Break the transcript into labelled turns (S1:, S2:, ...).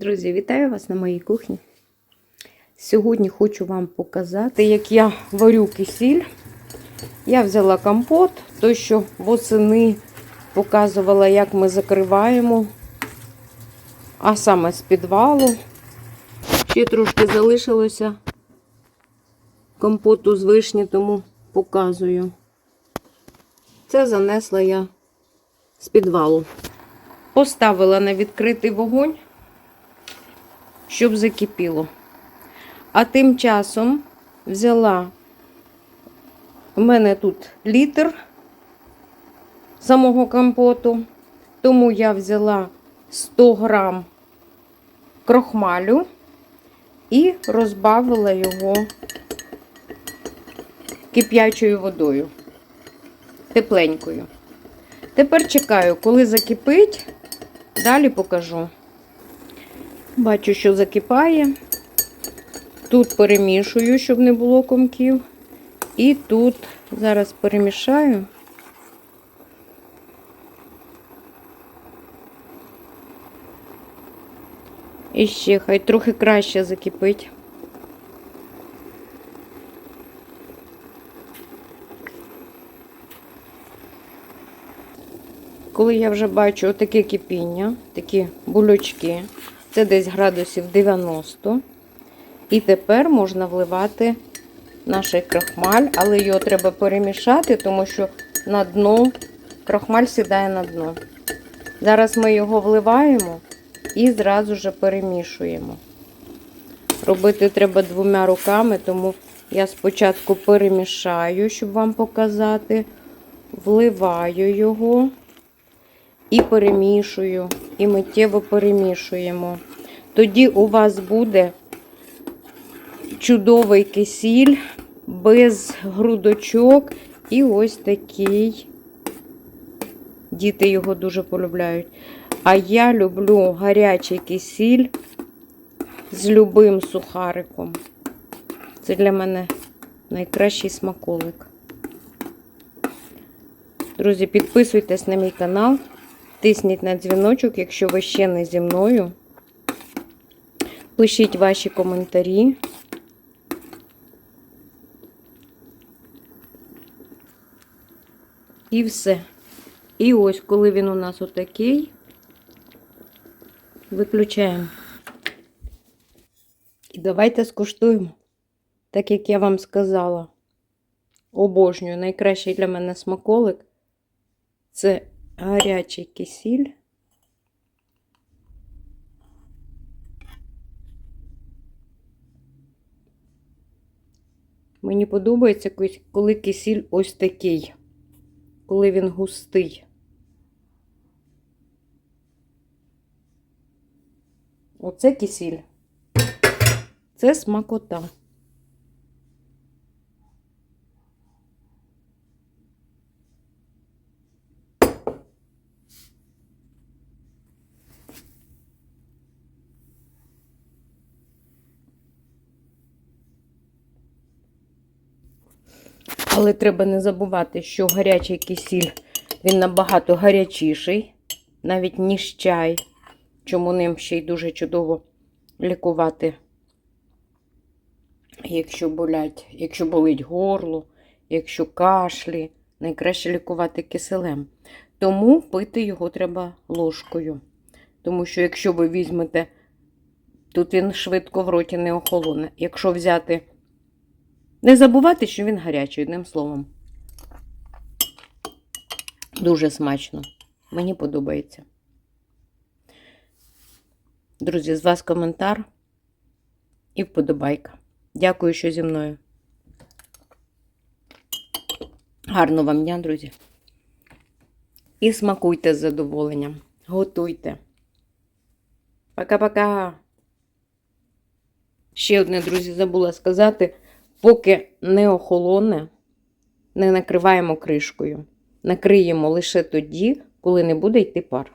S1: Друзі, вітаю вас на моїй кухні. Сьогодні хочу вам показати, як я варю кисіль. Я взяла компот, той, що восени показувала, як ми закриваємо, а саме з підвалу. Ще трошки залишилося компоту з вишні, тому показую. Це занесла я з підвалу. Поставила на відкритий вогонь, щоб закипіло. А тим часом взяла, у мене тут літр самого компоту, тому я взяла 100 грам крохмалю і розбавила його кип'ячою водою, тепленькою. Тепер чекаю, коли закипить, далі покажу. Бачу, що закипає. Тут перемішую, щоб не було комків. І тут зараз перемішаю. І ще хай трохи краще закипить. Коли я вже бачу таке кипіння, такі булючки, це десь градусів 90. І тепер можна вливати наш крахмаль, але його треба перемішати, тому що на дно крахмаль сідає на дно. Зараз ми його вливаємо і зразу же перемішуємо. Робити треба двома руками, тому я спочатку перемішаю, щоб вам показати, вливаю його і перемішую, і миттєво перемішуємо. Тоді у вас буде чудовий кисіль без грудочок і ось такий. Діти його дуже полюбляють. А я люблю гарячий кисіль з любим сухариком. Це для мене найкращий смаколик. Друзі, підписуйтесь на мій канал, тисніть на дзвіночок, якщо ви ще не зі мною. Пишіть ваші коментарі. І все. І ось, коли він у нас отакий, виключаємо. І давайте скуштуємо. Так як я вам сказала, обожнюю, найкращий для мене смаколик це гарячий кисіль. Мені подобається, коли кисіль ось такий, коли він густий. Оце кисіль. Це смакота. Але треба не забувати, що гарячий кисіль, він набагато гарячіший, навіть ніж чай, чому ним ще й дуже чудово лікувати, якщо болять, якщо болить горло, якщо кашлі, найкраще лікувати киселем. Тому пити його треба ложкою. Тому що, якщо ви візьмете, тут він швидко в роті не охолоне. Якщо взяти не забувати, що він гарячий, одним словом. Дуже смачно. Мені подобається. Друзі, з вас коментар і вподобайка. Дякую, що зі мною. Гарного вам дня, друзі. І смакуйте з задоволенням. Готуйте. Пока-пока. Ще одне, друзі, забула сказати. Поки не охолоне, не накриваємо кришкою. Накриємо лише тоді, коли не буде йти пар.